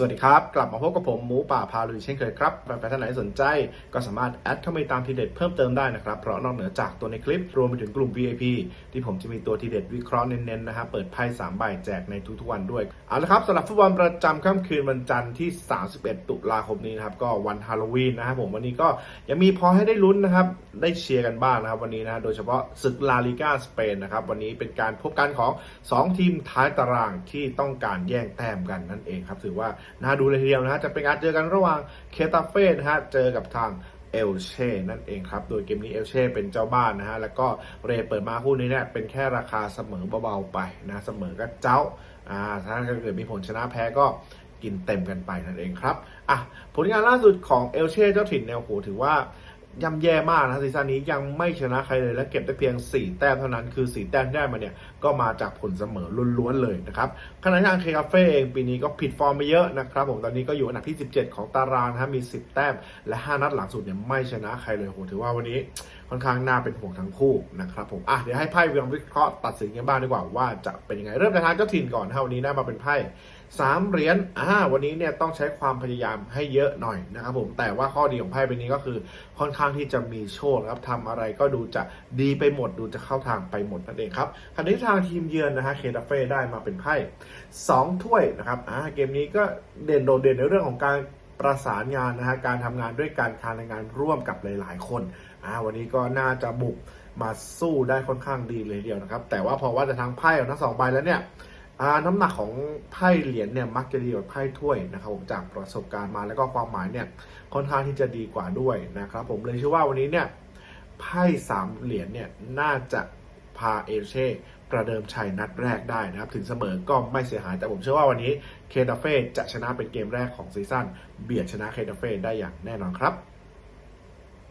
สวัสดีครับ กลับมาพบกับผมหมูป่าพาลุยเช่นเคยครับแฟนๆท่านไหนสนใจ ก็สามารถแอดเข้าไปตามทีเด็ดเพิ่มเติมได้นะครับ เพราะนอกเหนือจากตัวในคลิปรวมไปถึงกลุ่ม VIP ที่ผมจะมีตัวทีเด็ดวิเคราะห์เน้นๆนะฮะเปิดไพ่3ใบแจกในทุกๆวันด้วย เอาละครับสำหรับฟุตบอลประจำค่ำคืนวันจันทร์ที่ 31 ตุลาคมนี้นะครับก็วันฮาโลวีนนะครับผมวันนี้ก็ยังมีพอให้ได้ลุ้นนะครับได้เชียร์กันบ้างนะครับวันนี้นะโดยเฉพาะศึกลาลิกาสเปนนะครับวันนี้เป็นการพบกันของ 2 ทีมท้ายตารางที่ต้องการแย่งแต้มกันนั่นเองครับถือว่านะดูเลยทีเดียวนะฮะจะเป็นการเจอกันระหว่างเคตาเฟ่นะฮะเจอกับทางเอลเช่นั่นเองครับ โดยเกมนี้เอลเช่เป็นเจ้าบ้านนะฮะ แล้วก็เรเปิดมาคู่นี้เนี่ยเป็นแค่ราคาเสมอเบาๆไปนะเสมอก็เจ้าอ่าถ้าเกิดมีผลชนะแพ้ก็กินเต็มกันไปนั่นเองครับอะผลงานล่าสุดของเอลเช่เจ้าถิ่นเนี่ยโอ้โหถือว่า ย่ำแย่มากนะซีซั่นนี้ยังไม่ชนะใครเลยและเก็บได้เพียง 4 แต้มเท่านั้นคือ 4 แต้มที่ได้มาเนี่ย ก็มาจากผลเสมอล้วนๆเลยนะครับขณะที่ทางเคคาเฟ่เองปีนี้ก็ผิดฟอร์มไปเยอะนะครับผมตอนนี้ก็อยู่อันดับที่ 17 ของตารางนะมี 10 แต้ม และ 5 นัดหลังสุดเนี่ยไม่ชนะใครเลยโหถือว่าวันนี้ค่อนข้างน่าเป็นห่วงทั้งคู่นะครับผมอะเดี๋ยวให้ไพ่เวิวิเคราะห์ตัดสินกันบ้างดีกว่าว่าจะเป็นยังไงเริ่มจากทางเจ้าถิ่นก่อนนะวันนี้ได้มาเป็นไพ่ สามเหรียญอ่าวันนี้เนี่ยต้องใช้ความพยายามให้เยอะหน่อยนะครับผมแต่ว่าข้อดีของไพ่ใบนี้ก็คือค่อนข้างที่จะมีโชคครับทำอะไรก็ดูจะดีไปหมดดูจะเข้าทางไปหมดนั่นเองครับขณะที่ทางทีมเยือนนะฮะเคตาเฟ่ได้มาเป็นไพ่สองถ้วยนะครับอ่าเกมนี้ก็เด่นโดดเด่นในเรื่องของการประสานงานนะฮะการทำงานด้วยการการทำงานร่วมกับหลาย ๆ คนอ่าวันนี้ก็น่าจะบุกมาสู้ได้ค่อนข้างดีเลยเดียวนะครับ แต่ว่าพอว่าจะทางไพ่ของทั้งสองใบแล้วเนี่ย น้ำหนักของไพ่เหรียญเนี่ยมักจะดีกว่าไพ่ถ้วยนะครับผมจากประสบการณ์มาแล้วก็ความหมายเนี่ยค่อนข้างที่จะดีกว่าด้วยนะครับผมเลยเชื่อว่าวันนี้เนี่ยไพ่สามเหรียญเนี่ยน่าจะพาเอเช่ประเดิมชัยนัดแรกได้นะครับ ถึงเสมอก็ไม่เสียหายแต่ผมเชื่อว่าวันนี้เคตาเฟ่จะชนะเป็นเกมแรกของซีซั่นเบียดชนะเคตาเฟ่ได้อย่างแน่นอนครับ